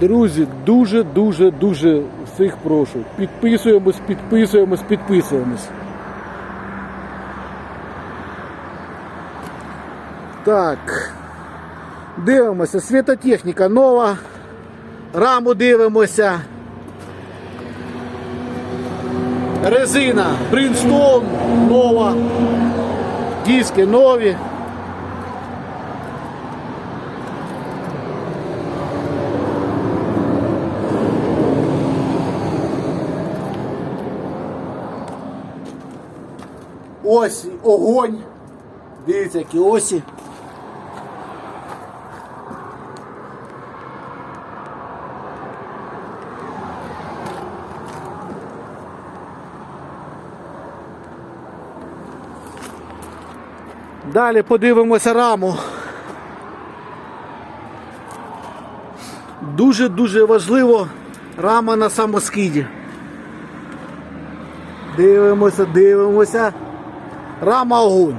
Друзі, дуже-дуже дуже всіх прошу. Підписуємось, підписуємось, підписуємось. Так. Дивимося. Світотехніка нова. Раму дивимося. Резина Bridgestone нова. Диски нові. Ось огонь. Дивіться, які осі. Далі подивимося раму. Дуже-дуже важливо рама на самоскиді. Дивимося, дивимося. Рама огонь.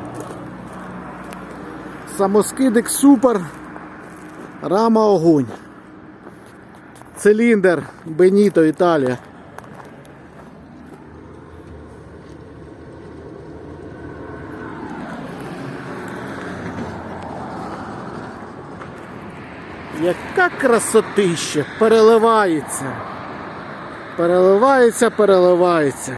Самоскидик супер. Рама огонь. Циліндр Беніто Італія. Яка красотища! Переливається. Переливається, переливається.